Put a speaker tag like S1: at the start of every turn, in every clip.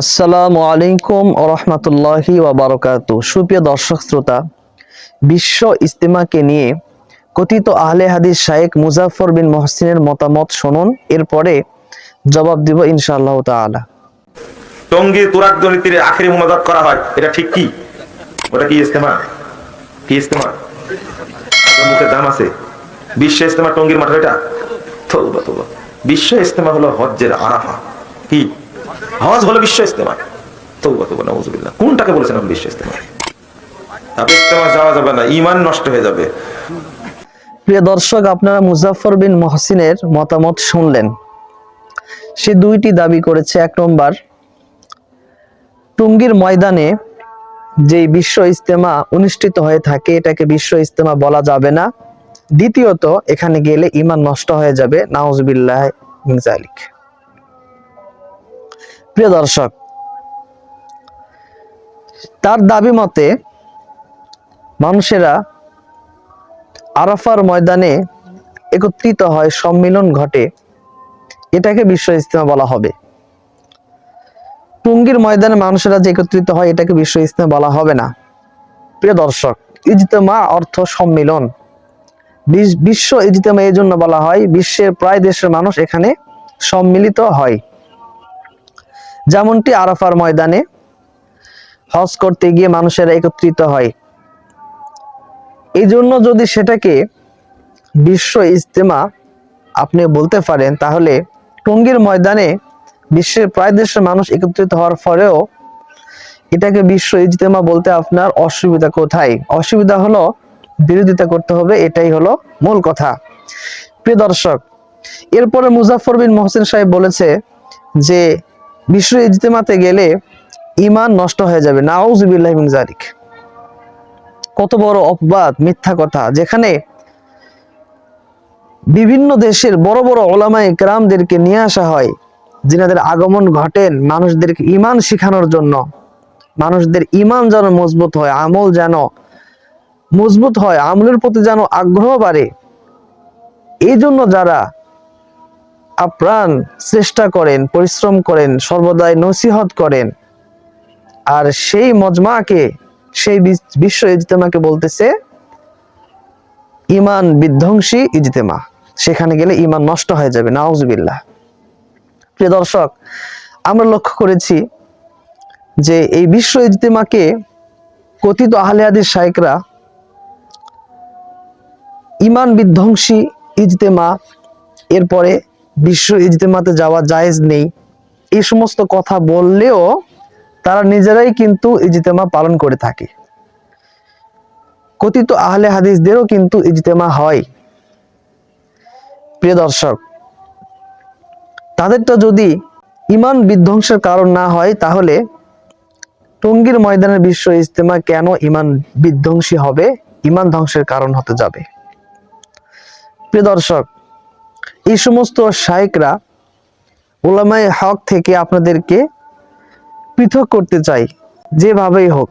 S1: আসসালামু আলাইকুম রহমতুল্লাহি ওয়াবারকাত সুপ্রিয় দর্শক শ্রোতা, বিশ্ব ইস্তেমাকে নিয়ে কথিত আহলে হাদিস শায়েক মুজাফর বিন মহসিনের মতামত শুনুন, এরপরে জবাব দিব ইনশাআল্লাহ তাআলা।
S2: টঙ্গীর তুরাক দলিতের আখেরি মোনাজাত করা হয়, এটা ঠিক কি? ওটা কি ইস্তেমা কি ইস্তেমা মুখে দাম আছে। বিশ্ব ইস্তেমা টঙ্গীর মাঠে, এটা? তৌবা তৌবা। বিশ্ব ইস্তেমা হলো হজ্জের আরাফা। কি? হজ হলো বিশ্ব ইস্তেমা তৌবা তৌবা, নাউজুবিল্লাহ। কোনটাকে বলেছেন আপনি বিশ্ব ইস্তেমা তারপর ইস্তেমা যাওয়া যাবে না ইমান নষ্ট হয়ে যাবে।
S1: প্রিয় দর্শক, আপনারা মুজাফর বিন মহসিনের মতামত শুনলেন। সে দুইটি দাবি করেছে। এক নম্বর, টুঙ্গির ময়দানে যে বিশ্ব ইস্তেমা অনুষ্ঠিত হয়ে থাকে, এটাকে বিশ্ব ইস্তেমা বলা যাবে না। দ্বিতীয়ত, এখানে গেলে ইমান নষ্ট হয়ে যাবে। নাউজবিল্লাহ মিন জালিক প্রিয় দর্শক, তার দাবি মতে মানুষেরা আরাফার ময়দানে একত্রিত হয়, সম্মিলন ঘটে। এটাকে বিশ্ব ইস্তেমা বলা হবে। টুঙ্গির ময়দানে মানুষেরা যে একত্রিত হয়, এটাকে বিশ্ব ইস্তেমা বলা হবে না। প্রিয় দর্শক, ইজতেমা অর্থ সম্মিলন। বিশ- বিশ্ব ইজতেমা এই জন্য বলা হয়, বিশ্বের প্রায় দেশের মানুষ এখানে সম্মিলিত হয়। যেমনটি আরাফার ময়দানে হজ করতে গিয়ে মানুষেরা একত্রিত হয়। এই জন্য যদি সেটাকে বিশ্ব ইজতেমা আপনি বলতে পারেন, তাহলে টঙ্গীর ময়দানে বিশ্বের প্রায় দেশের মানুষ একত্রিত হওয়ার পরেও এটাকে বিশ্ব ইজতেমা বলতে আপনার অসুবিধা কোথায়? অসুবিধা হলো বিরোধিতা করতে হবে, এটাই হলো মূল কথা। প্রিয় দর্শক, এরপরে মুজাফর বিন মহসিন সাহেব বলেছে যে বিশ্ব ইজতেমাতে গেলে ইমান নষ্ট হয়ে যাবে। নাউজুবিল্লাহ কত বড় অপবাদ, মিথ্যা কথা, যেখানে বিভিন্ন দেশের বড় বড় ওলামাই গ্রামদেরকে নিয়ে আসা হয়, যিনাদের আগমন ঘটেন মানুষদেরকে ইমান শিখানোর জন্য। মানুষদের ইমান যেন মজবুত হয়, আমল যেন মজবুত হয়, আমলের প্রতি যেন আগ্রহ বাড়ে। এই জন্য যারা আপ্রাণ চেষ্টা করেন, পরিশ্রম করেন, সর্বদাই নসিহত করেন। আর সেই মজমাকে, সেই বিশ্ব ইজতেমাকে বলতেছে, ইমান বিধ্বংসী ইজতেমা। সেখানে গেলে ইমান নষ্ট হয়ে যাবে, নাউজুবিল্লাহ। প্রিয় দর্শক, আমরা লক্ষ্য করেছি যে এই বিশ্ব ইজতেমাকে কথিত আহলে হাদিস শাইকরা ইমান বিধ্বংসী ইজতেমা, এরপরে বিশ্ব ইজতেমাতে যাওয়া জায়েজ নেই। এই সমস্ত কথা বললেও তারা নিজেরাই কিন্তু ইজতেমা পালন করে থাকে। কথিত আহলে হাদিসদেরও কিন্তু ইজতেমা হয়। প্রিয় দর্শক, তাদেরটা যদি ইমান বিধ্বংসের কারণ না হয়, তাহলে টঙ্গীর ময়দানের বিশ্ব ইজতেমা কেন ইমান বিধ্বংসী হবে? ইমান ধ্বংসের কারণ হতে যাবে। প্রিয় দর্শক এই সমস্ত শায়েকরা ওলামায়ে হক থেকে আপনাদেরকে পৃথক করতে চাই, যেভাবেই হোক।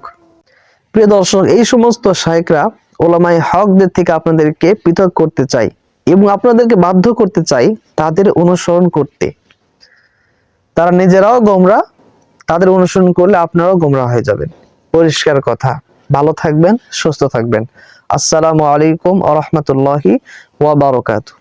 S1: প্রিয় দর্শক, এই সমস্ত শায়েকরা ওলামাই হকদের থেকে আপনাদেরকে পৃথক করতে চাই এবং আপনাদেরকে বাধ্য করতে চাই তাদের অনুসরণ করতে। তারা নিজেরাও গোমরা, তাদের অনুসরণ করলে আপনারাও গোমরা হয়ে যাবেন। পরিষ্কার কথা। ভালো থাকবেন, সুস্থ থাকবেন। আসসালামু আলাইকুম আ রহমতুল্লাহি ওয়া বারকাতুহ।